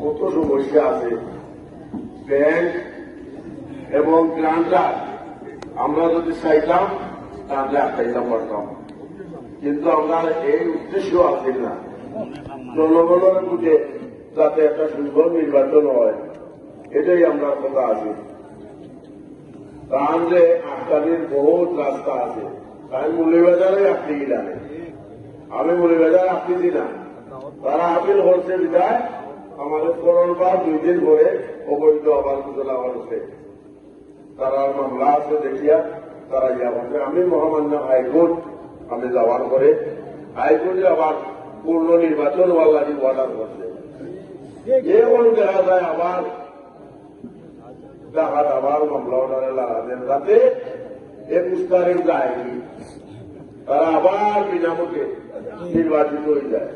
কত সমস্যা আছে? ব্যাংক এবং গ্রান্টার। আমরা যদি চাইতাম, তাহলে আটকাইতাম পারতাম। কিন্তু আমরা এই উদ্দেশ্য আছে না। জনগণের বুঝে যাতে একটা সুন্দর নির্বাচন হয়, এটাই আমরা কথা আছি। তাহলে আটকানির বহুত রাস্তা আছে। তাই মূল্যবাজারে আপনি জানে আমি মূল্যবাজার আপনি দি না তারা আপিল করছে বিদায় আমাদের করোন বার দুই দিন পরে অবৈধ আবার ঘোষণা হচ্ছে। তারা মামলা আছে দেখিয়া তারা ইয়া বলছে, আমি মহামান্য হাইকোর্ট, আমি যাওয়ার পরে হাইকোর্টে আবার পূর্ণ নির্বাচন হওয়ার লাগে অর্ডার করছে। যে কোনো দেখা যায় আবার ডাকাত আবার মামলা অর্ডারে লাগাতেন যাতে একুশ তারিখ যায়নি তারা আবার বিনামূল্যে নির্বাচিত হয়ে যায়।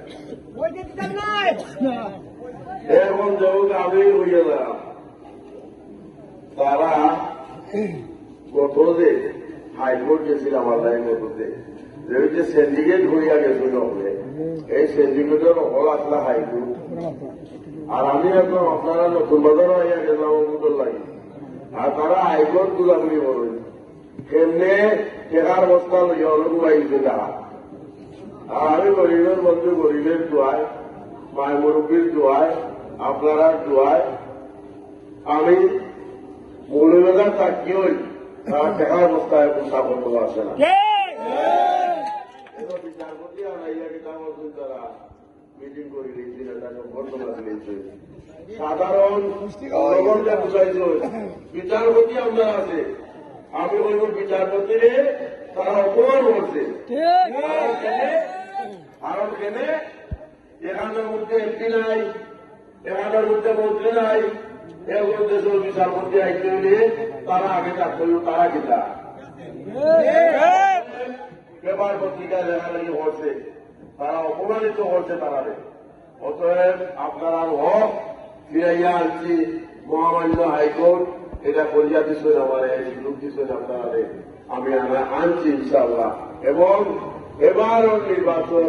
এখন যেহেতু আমি হইয়া যারা তারা গত যে হাইকোর্ট গেছিলাম আল্লাহ মধ্যে যে সিন্ডিকেট হইয়া গেছিল এই সিন্ডিকেটের হল আসলা হাইকোর্ট। আর আমি এখন আপনারা নতুন বাজার হইয়া গেলাম মুদর লাগে। আর তারা হাইকোর্ট গুলাগুলি বলেন কেমনে টেকার বস্তা লইয়া হলো ঘুরাইছে তারা আর আমি গরিবের বন্ধু, গরিবের দোয়ায়, মায় মুরব্বীর দোয়ায় আপনারা দোয়ায় আমি মৌলবাজার থাকি হই তারা টেকার বস্তায় পোষা করতে পারছে না। বিচারপতি কিতা বলছেন মিটিং করে দিয়েছিল তাকে ঘটনা দিয়েছে। সাধারণ জনগণকে বিচারপতি আমরা আছে। আমি বলব বিচারপতিরে তারা অপমান করছে। কারণ কেনে? এখানের মধ্যে এমপি নাই। এখানের মধ্যে মন্ত্রী নাই। এগুলো দেশের বিচারপতি আইতে হলে তারা আগে থাকতে তারা কিতা পেপার পত্রিকায় লেখালেখি করছে তারা অপমানিত করছে তারারে। অতএব আপনারা হক ফিরাইয়া আনছি মহামান্য হাইকোর্ট, এটা করিয়া দিচ্ছেন আমার সুযোগ দিচ্ছেন আপনারা আমি আনা আনছি ইনশাআল্লাহ। এবং এবারও নির্বাচন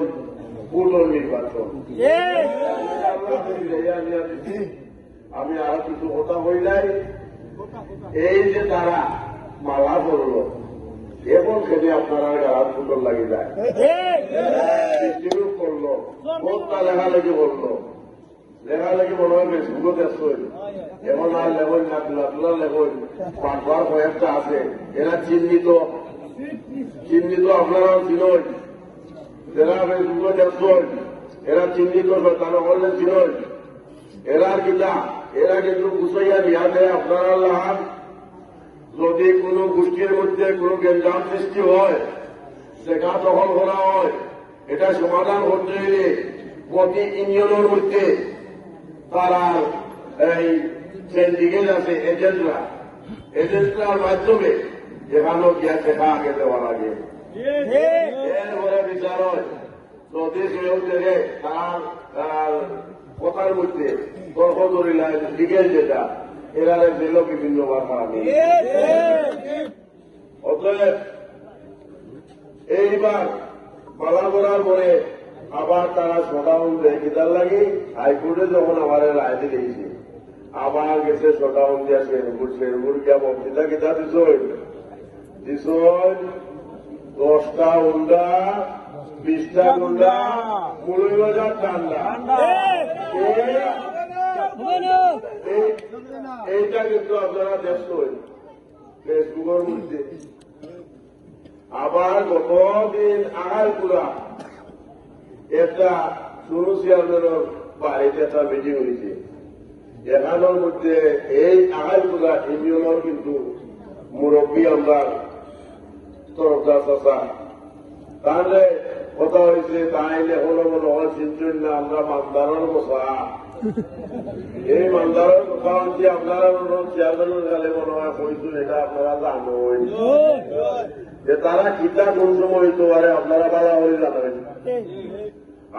আমি আরও কিছু কথা হই নাই। এই যে তারা মালা করল এবং সেটি আপনারা গাড়ার সুন্দর লাগে যায়। করল কোনটা লেখালেখি বলল লেখালেখি মনে হয় ফেসবুকও দেখছেন। এমন আর লেখেন না তুলা লেখেন। পাঠবার কয়েকটা আছে এরা চিহ্নিত। চিহ্নিত আপনারাও চিনন যারা ফেসবুকে দেখছেন এরা চিহ্নিত তারা বললেন চিনন এরা কিনা এরা কিন্তু গুছাইয়া নিয়া দেয় আপনারা লাভ যদি কোনো গোষ্ঠীর মধ্যে কোনো গেঞ্জাম সৃষ্টি হয় সেটা দখল করা হয় এটা সমাধান করতে হলে প্রতি ইউনিয়নের মধ্যে তারা এই সিন্ডিকেট আছে এজেন্টরা। এজেন্টরার মাধ্যমে যেখানেও গিয়া দেখা আগে দেওয়া লাগে। যদি কেউ থেকে তার কথার মধ্যে তর্ক করিলা লিগেল যেটা এরা দিল বিভিন্ন বাধা অতএব এইবার মালা করার পরে আবার তারা শোডাউন দেয়। কিতার লাগে? হাইকোর্টে যখন আমার রায় দিয়েছে। আবার গেছে শোডাউন দিয়া শেরপুর শেরপুর গিয়া বক্তৃতা কিতা দিছ? দিছ দশটা উন্ডা বিশটা গুন্ডা কুড়ি হাজার ঠান্ডা। এইটা কিন্তু আপনারা দেখছেন। ফেসবুকের মধ্যে। আবার গতদিন আগারপুরা একটা সুরু চেয়ারম্যানের বাড়িতে একটা মিটিং হয়েছে। এখানের মধ্যে এই আগারপুরা ইউনিয়নের কিন্তু মুরব্বী আমরা তরফদার চাষা তাহলে কথা হয়েছে তাইলে হলো বলো হয় আমরা মান্দারর কথা। এই মান্দারর কথা হচ্ছে আপনারা চেয়ারম্যানের গালে মনে হয় কইছুন এটা আপনারা জানো যে তারা কিতা কোন সময় হইতে পারে, আপনারা বাধা হয়ে জানেন।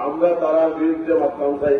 আমরা তারা বিরুদ্ধে ভাবতাম চাই